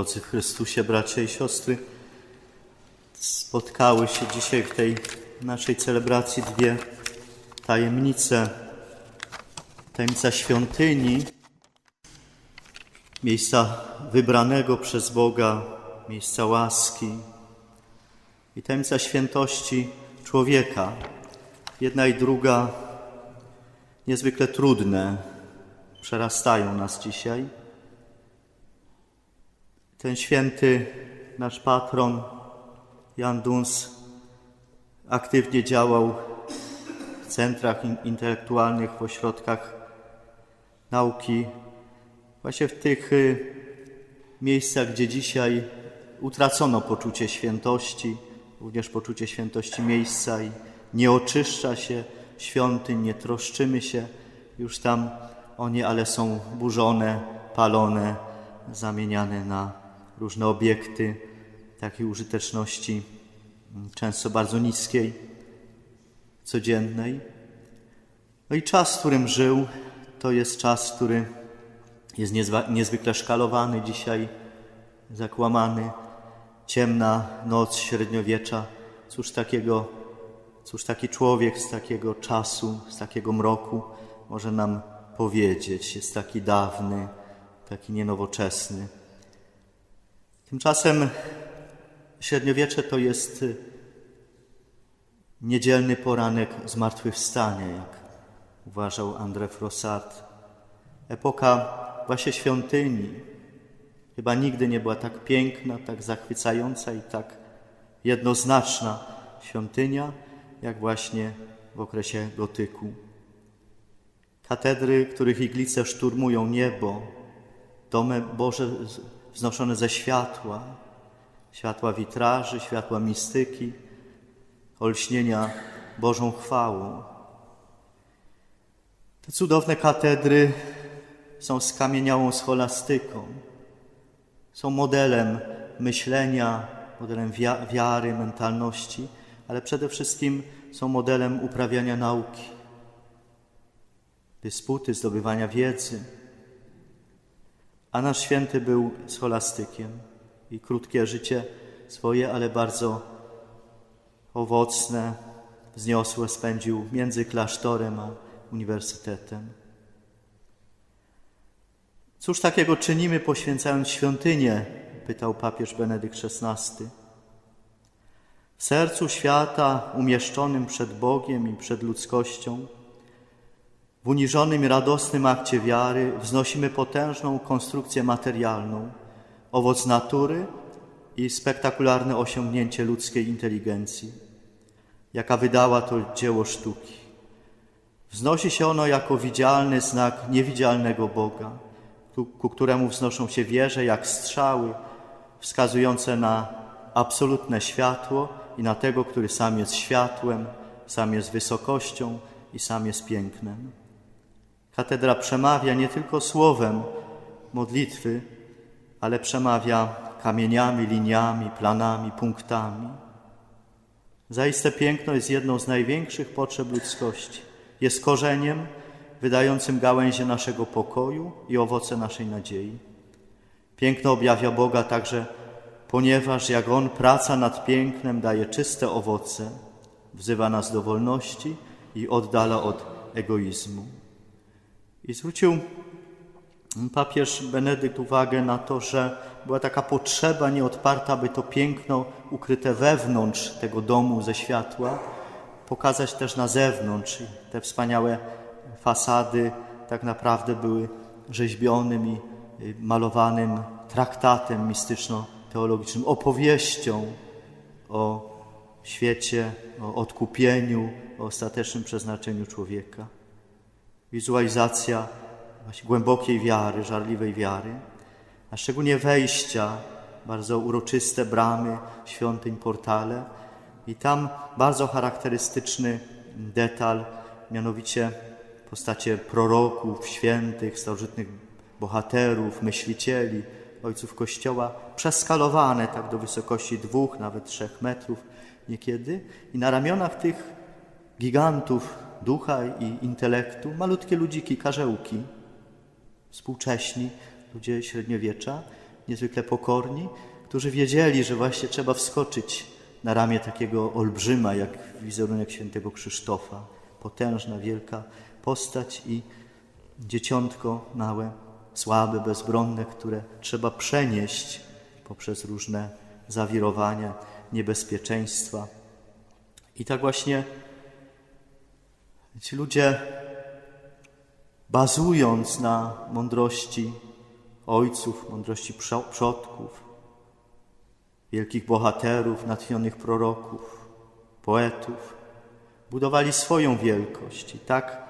Drodzy w Chrystusie, bracia i siostry, spotkały się dzisiaj w tej naszej celebracji dwie tajemnice. Tajemnica świątyni, miejsca wybranego przez Boga, miejsca łaski i tajemnica świętości człowieka. Jedna i druga niezwykle trudne, przerastają nas dzisiaj. Ten święty nasz patron Jan Duns aktywnie działał w centrach intelektualnych, w ośrodkach nauki, właśnie w tych y, miejscach, gdzie dzisiaj utracono poczucie świętości, również poczucie świętości miejsca i nie oczyszcza się świątyń, nie troszczymy się już tam o nie, ale są burzone, palone, zamieniane na różne obiekty takiej użyteczności, mm, często bardzo niskiej, codziennej. No i czas, w którym żył, to jest czas, który jest niezwykle szkalowany dzisiaj, zakłamany. Ciemna noc średniowiecza. Cóż takiego, cóż taki człowiek z takiego czasu, z takiego mroku może nam powiedzieć? Jest taki dawny, taki nienowoczesny. Tymczasem średniowiecze to jest y, niedzielny poranek zmartwychwstania, jak uważał André Frossard. Epoka właśnie świątyni chyba nigdy nie była tak piękna, tak zachwycająca i tak jednoznaczna świątynia, jak właśnie w okresie gotyku. Katedry, których iglice szturmują niebo, domy Boże wznoszone ze światła, światła witraży, światła mistyki, olśnienia Bożą chwałą. Te cudowne katedry są skamieniałą scholastyką, są modelem myślenia, modelem wiary, mentalności, ale przede wszystkim są modelem uprawiania nauki, dysputy, zdobywania wiedzy a nasz święty był scholastykiem i krótkie życie swoje, ale bardzo owocne, wzniosłe spędził między klasztorem a uniwersytetem. Cóż takiego czynimy poświęcając świątynię? pytał papież Benedykt XVI. W sercu świata umieszczonym przed Bogiem i przed ludzkością w uniżonym i radosnym akcie wiary wznosimy potężną konstrukcję materialną, owoc natury i spektakularne osiągnięcie ludzkiej inteligencji, jaka wydała to dzieło sztuki. Wznosi się ono jako widzialny znak niewidzialnego Boga, ku któremu wznoszą się wieże jak strzały, wskazujące na absolutne światło i na tego, który sam jest światłem, sam jest wysokością i sam jest pięknem. Katedra przemawia nie tylko słowem modlitwy, ale przemawia kamieniami, liniami, planami, punktami. Zaiste piękno jest jedną z największych potrzeb ludzkości. Jest korzeniem wydającym gałęzie naszego pokoju i owoce naszej nadziei. Piękno objawia Boga także, ponieważ jak On praca nad pięknem daje czyste owoce, wzywa nas do wolności i oddala od egoizmu. I zwrócił papież Benedykt uwagę na to, że była taka potrzeba nieodparta, by to piękno ukryte wewnątrz tego domu ze światła pokazać też na zewnątrz. I te wspaniałe fasady tak naprawdę były rzeźbionym i y, malowanym traktatem mistyczno-teologicznym, opowieścią o świecie, o odkupieniu, o ostatecznym przeznaczeniu człowieka wizualizacja właśnie głębokiej wiary, żarliwej wiary, a szczególnie wejścia, bardzo uroczyste bramy świątyń, portale. I tam bardzo charakterystyczny detal, mianowicie postacie proroków, świętych, starożytnych bohaterów, myślicieli, ojców Kościoła, przeskalowane tak do wysokości dwóch, nawet trzech metrów niekiedy. I na ramionach tych gigantów ducha i intelektu, malutkie ludziki, karzełki, współcześni ludzie średniowiecza, niezwykle pokorni, którzy wiedzieli, że właśnie trzeba wskoczyć na ramię takiego olbrzyma, jak wizerunek świętego Krzysztofa. Potężna, wielka postać i dzieciątko małe, słabe, bezbronne, które trzeba przenieść poprzez różne zawirowania, niebezpieczeństwa. I tak właśnie ci ludzie, bazując na mądrości ojców, mądrości przodków, wielkich bohaterów, natchnionych proroków, poetów, budowali swoją wielkość. I tak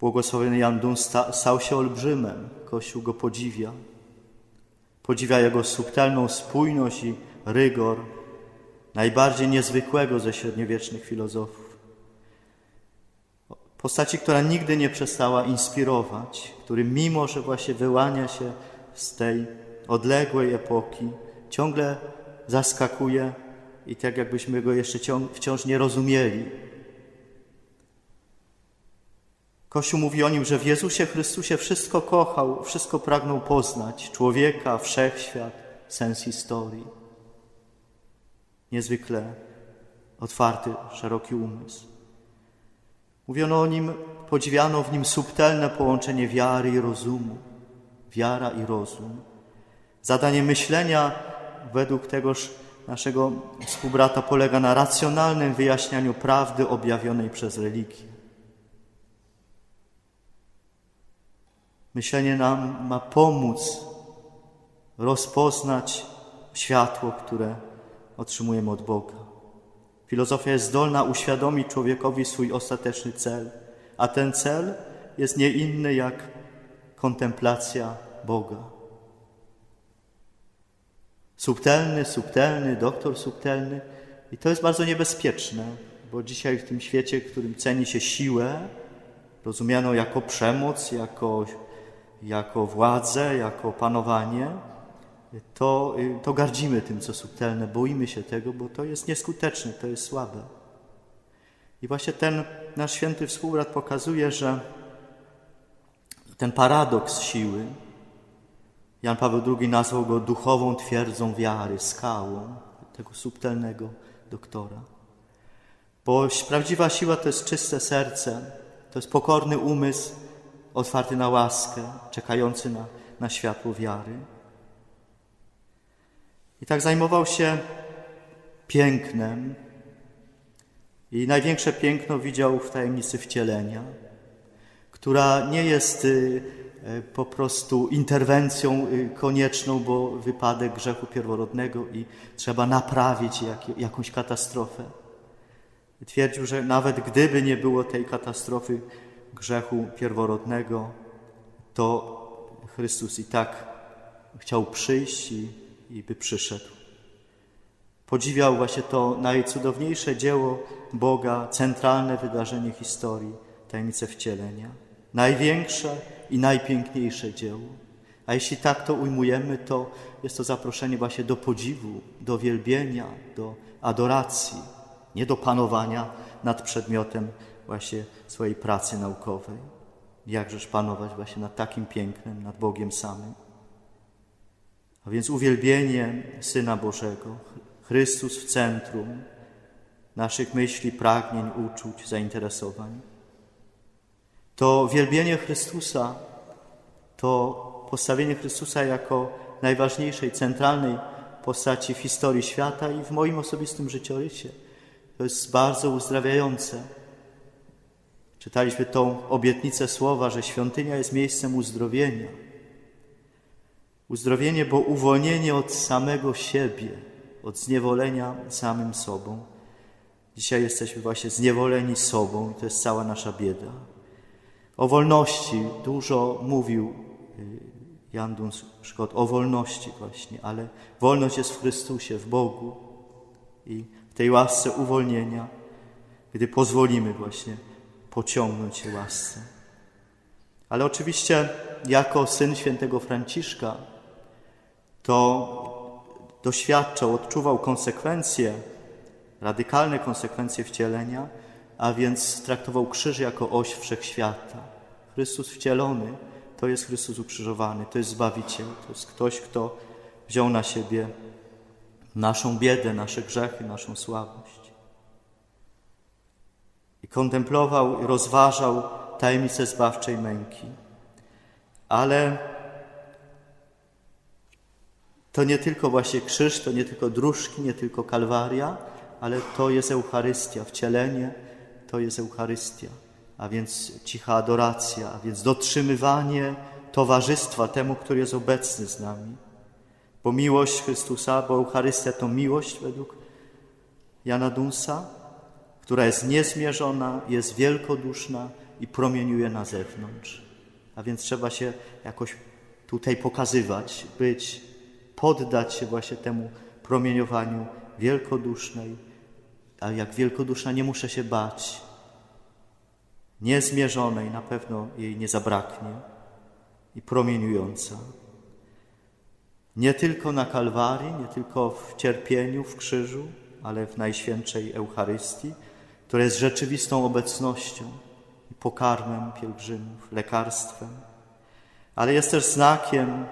błogosławiony Jan Dun stał się olbrzymem. Kościół go podziwia. Podziwia jego subtelną spójność i rygor, najbardziej niezwykłego ze średniowiecznych filozofów. Postaci, która nigdy nie przestała inspirować, który mimo, że właśnie wyłania się z tej odległej epoki, ciągle zaskakuje i tak jakbyśmy go jeszcze wciąż nie rozumieli. Kościół mówi o nim, że w Jezusie Chrystusie wszystko kochał, wszystko pragnął poznać człowieka, wszechświat, sens historii. Niezwykle otwarty, szeroki umysł. Mówiono o nim, podziwiano w nim subtelne połączenie wiary i rozumu. Wiara i rozum. Zadanie myślenia według tegoż naszego współbrata polega na racjonalnym wyjaśnianiu prawdy objawionej przez religię. Myślenie nam ma pomóc rozpoznać światło, które otrzymujemy od Boga. Filozofia jest zdolna uświadomić człowiekowi swój ostateczny cel, a ten cel jest nie inny jak kontemplacja Boga. Subtelny, subtelny, doktor subtelny. I to jest bardzo niebezpieczne, bo dzisiaj w tym świecie, w którym ceni się siłę, rozumianą jako przemoc, jako, jako władzę, jako panowanie, to, y, to gardzimy tym, co subtelne, boimy się tego, bo to jest nieskuteczne, to jest słabe. I właśnie ten nasz święty współbrat pokazuje, że ten paradoks siły, Jan Paweł II nazwał go duchową twierdzą wiary, skałą tego subtelnego doktora. Bo prawdziwa siła to jest czyste serce, to jest pokorny umysł, otwarty na łaskę, czekający na, na światło wiary. I tak zajmował się pięknem. I największe piękno widział w tajemnicy wcielenia, która nie jest y, y, po prostu interwencją y, konieczną, bo wypadek grzechu pierworodnego i trzeba naprawić jak, jakąś katastrofę. Twierdził, że nawet gdyby nie było tej katastrofy grzechu pierworodnego, to Chrystus i tak chciał przyjść i i by przyszedł. Podziwiał właśnie to najcudowniejsze dzieło Boga, centralne wydarzenie historii, tajemnicę wcielenia. Największe i najpiękniejsze dzieło. A jeśli tak to ujmujemy, to jest to zaproszenie właśnie do podziwu, do wielbienia, do adoracji, nie do panowania nad przedmiotem właśnie swojej pracy naukowej. Jakżeż panować właśnie nad takim pięknem, nad Bogiem samym. A więc uwielbienie Syna Bożego, Chrystus w centrum naszych myśli, pragnień, uczuć, zainteresowań. To wielbienie Chrystusa, to postawienie Chrystusa jako najważniejszej, centralnej postaci w historii świata i w moim osobistym życiorysie. To jest bardzo uzdrawiające. Czytaliśmy tą obietnicę słowa, że świątynia jest miejscem uzdrowienia Uzdrowienie, bo uwolnienie od samego siebie, od zniewolenia samym sobą. Dzisiaj jesteśmy właśnie zniewoleni sobą i to jest cała nasza bieda. O wolności dużo mówił y, Jan Duns Szkot, o wolności właśnie, ale wolność jest w Chrystusie, w Bogu i w tej łasce uwolnienia, gdy pozwolimy właśnie pociągnąć się łasce. Ale oczywiście jako syn świętego Franciszka to doświadczał, odczuwał konsekwencje, radykalne konsekwencje wcielenia, a więc traktował krzyż jako oś wszechświata. Chrystus wcielony to jest Chrystus ukrzyżowany, to jest Zbawiciel, to jest ktoś, kto wziął na siebie naszą biedę, nasze grzechy, naszą słabość. I kontemplował i rozważał tajemnicę zbawczej męki. Ale to nie tylko właśnie krzyż, to nie tylko dróżki, nie tylko kalwaria, ale to jest Eucharystia, wcielenie to jest Eucharystia, a więc cicha adoracja, a więc dotrzymywanie towarzystwa temu, który jest obecny z nami. Bo miłość Chrystusa, bo Eucharystia to miłość według Jana Dunsa, która jest niezmierzona, jest wielkoduszna i promieniuje na zewnątrz. A więc trzeba się jakoś tutaj pokazywać, być, poddać się właśnie temu promieniowaniu wielkodusznej. A jak wielkoduszna nie muszę się bać. Niezmierzonej na pewno jej nie zabraknie i promieniująca. Nie tylko na Kalwarii, nie tylko w cierpieniu, w krzyżu, ale w Najświętszej Eucharystii, która jest rzeczywistą obecnością i pokarmem pielgrzymów, lekarstwem, ale jest też znakiem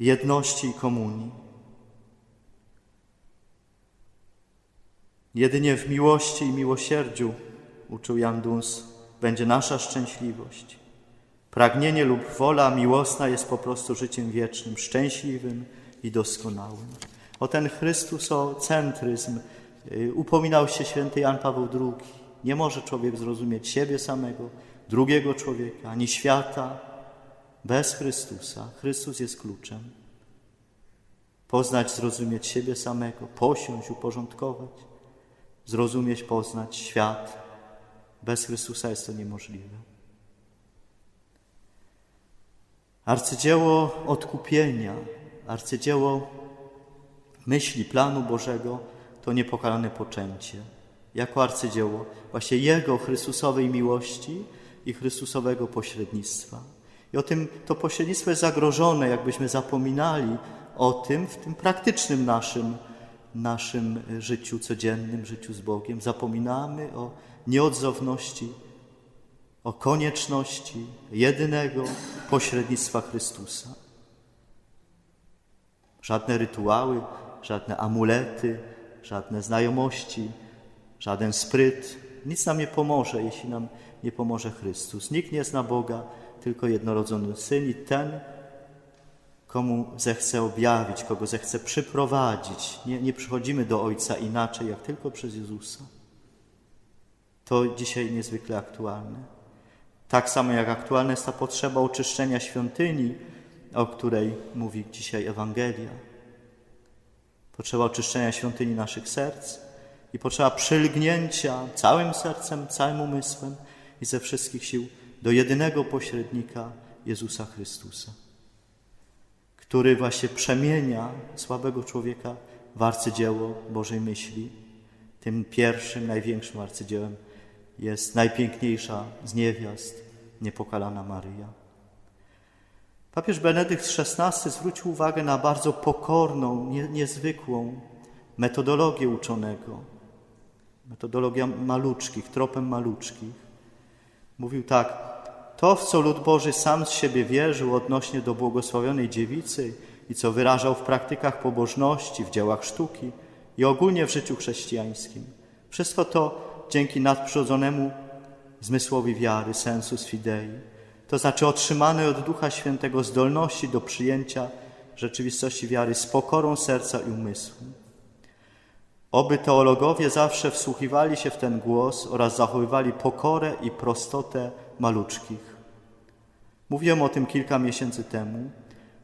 jedności i komunii. Jedynie w miłości i miłosierdziu, uczył Jan Duns, będzie nasza szczęśliwość. Pragnienie lub wola miłosna jest po prostu życiem wiecznym, szczęśliwym i doskonałym. O ten Chrystusocentryzm y, upominał się święty Jan Paweł II. Nie może człowiek zrozumieć siebie samego, drugiego człowieka, ani świata bez Chrystusa. Chrystus jest kluczem. Poznać, zrozumieć siebie samego, posiąść, uporządkować, zrozumieć, poznać świat. Bez Chrystusa jest to niemożliwe. Arcydzieło odkupienia, arcydzieło myśli, planu Bożego to niepokalane poczęcie. Jako arcydzieło właśnie Jego Chrystusowej miłości i Chrystusowego pośrednictwa. I o tym to pośrednictwo jest zagrożone, jakbyśmy zapominali o tym w tym praktycznym naszym, naszym życiu codziennym, życiu z Bogiem. Zapominamy o nieodzowności, o konieczności jedynego pośrednictwa Chrystusa. Żadne rytuały, żadne amulety, żadne znajomości, żaden spryt. Nic nam nie pomoże, jeśli nam nie pomoże Chrystus. Nikt nie zna Boga, tylko jednorodzony Syn i ten, komu zechce objawić, kogo zechce przyprowadzić. Nie, nie przychodzimy do Ojca inaczej, jak tylko przez Jezusa. To dzisiaj niezwykle aktualne. Tak samo jak aktualna jest ta potrzeba oczyszczenia świątyni, o której mówi dzisiaj Ewangelia. Potrzeba oczyszczenia świątyni naszych serc i potrzeba przylgnięcia całym sercem, całym umysłem i ze wszystkich sił do jedynego pośrednika Jezusa Chrystusa, który właśnie przemienia słabego człowieka w arcydzieło Bożej myśli. Tym pierwszym, największym arcydziełem jest najpiękniejsza z niewiast, niepokalana Maryja. Papież Benedykt XVI zwrócił uwagę na bardzo pokorną, nie, niezwykłą metodologię uczonego. Metodologia maluczkich, tropem maluczkich. Mówił tak, to w co lud Boży sam z siebie wierzył odnośnie do błogosławionej dziewicy i co wyrażał w praktykach pobożności, w dziełach sztuki i ogólnie w życiu chrześcijańskim. Wszystko to dzięki nadprzyrodzonemu zmysłowi wiary, sensus fidei, to znaczy otrzymanej od Ducha Świętego zdolności do przyjęcia rzeczywistości wiary z pokorą serca i umysłu. Oby teologowie zawsze wsłuchiwali się w ten głos oraz zachowywali pokorę i prostotę maluczkich. Mówiłem o tym kilka miesięcy temu.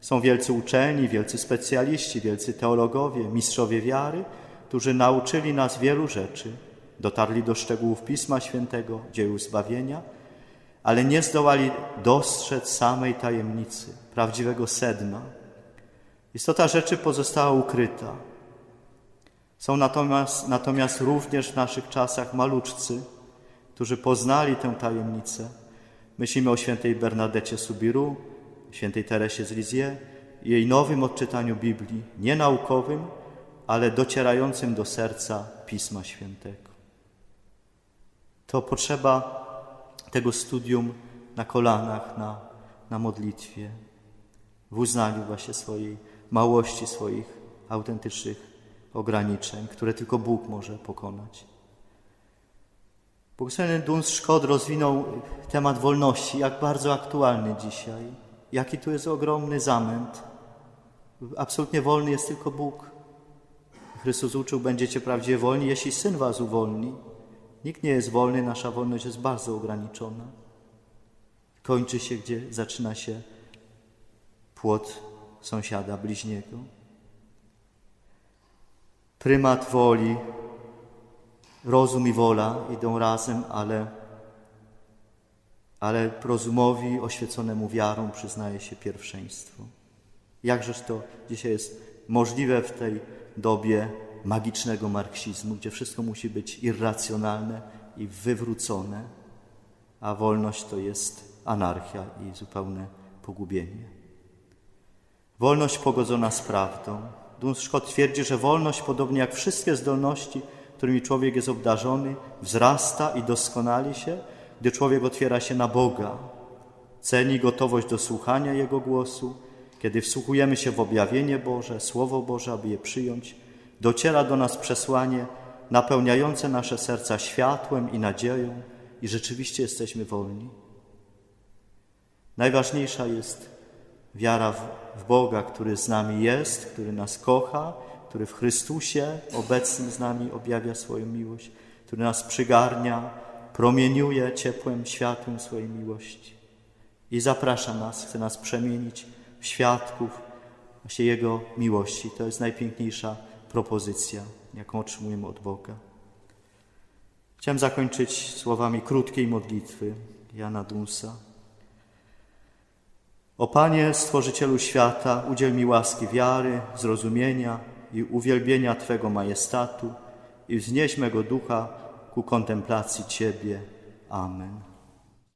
Są wielcy uczeni, wielcy specjaliści, wielcy teologowie, mistrzowie wiary, którzy nauczyli nas wielu rzeczy, dotarli do szczegółów Pisma Świętego, dzieł zbawienia – ale nie zdołali dostrzec samej tajemnicy, prawdziwego sedna. Istota rzeczy pozostała ukryta. Są natomiast, natomiast również w naszych czasach maluczcy, którzy poznali tę tajemnicę. Myślimy o świętej Bernadecie Subiru, świętej Teresie z Lisieux i jej nowym odczytaniu Biblii, nie naukowym, ale docierającym do serca Pisma Świętego. To potrzeba tego studium na kolanach, na, na modlitwie, w uznaniu właśnie swojej małości, swoich autentycznych ograniczeń, które tylko Bóg może pokonać. Błogosławiony Duns Szkod rozwinął temat wolności, jak bardzo aktualny dzisiaj. Jaki tu jest ogromny zamęt. Absolutnie wolny jest tylko Bóg. Chrystus uczył, będziecie prawdziwie wolni, jeśli Syn was uwolni. Nikt nie jest wolny, nasza wolność jest bardzo ograniczona. Kończy się, gdzie zaczyna się płot sąsiada bliźniego. Prymat woli, rozum i wola idą razem, ale, ale rozumowi oświeconemu wiarą przyznaje się pierwszeństwo. Jakżeż to dzisiaj jest możliwe w tej dobie magicznego marksizmu, gdzie wszystko musi być irracjonalne i wywrócone, a wolność to jest anarchia i zupełne pogubienie. Wolność pogodzona z prawdą. Duns Scott twierdzi, że wolność, podobnie jak wszystkie zdolności, którymi człowiek jest obdarzony, wzrasta i doskonali się, gdy człowiek otwiera się na Boga, ceni gotowość do słuchania Jego głosu, kiedy wsłuchujemy się w objawienie Boże, Słowo Boże, aby je przyjąć, dociera do nas przesłanie napełniające nasze serca światłem i nadzieją i rzeczywiście jesteśmy wolni. Najważniejsza jest wiara w, Boga, który z nami jest, który nas kocha, który w Chrystusie obecny z nami objawia swoją miłość, który nas przygarnia, promieniuje ciepłem, światłem swojej miłości i zaprasza nas, chce nas przemienić w świadków właśnie Jego miłości. To jest najpiękniejsza propozycja, jaką otrzymujemy od Boga. Chciałem zakończyć słowami krótkiej modlitwy Jana Dunsa. O Panie, Stworzycielu świata, udziel mi łaski wiary, zrozumienia i uwielbienia Twego majestatu i wznieś mego ducha ku kontemplacji Ciebie. Amen.